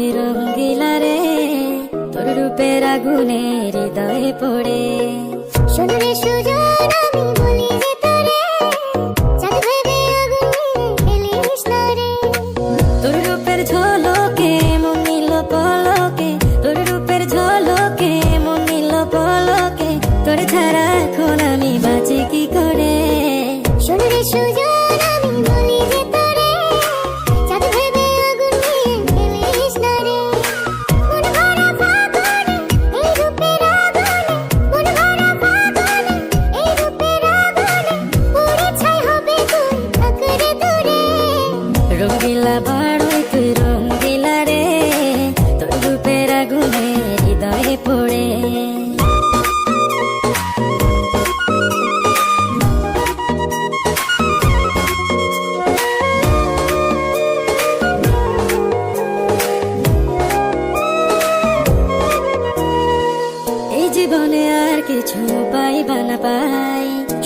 তুই রঙ্গিলা রে তোর রূপের আগুনে হৃদয়ে পড়ে। শোনো সুজন আমি বলি যে তোরে আগুনে তোর রূপের ঝলকে মন নিল পলকে তোর রূপের ঝলকে মন নিল পলকে তোর ছাড়া খোলা আমি বাঁচি কি করে? শোনো সুজন রঙ্গিলা বাড়ই তুই রঙ্গিলা রে জীবনে আর কিছু পাইবা না পাই।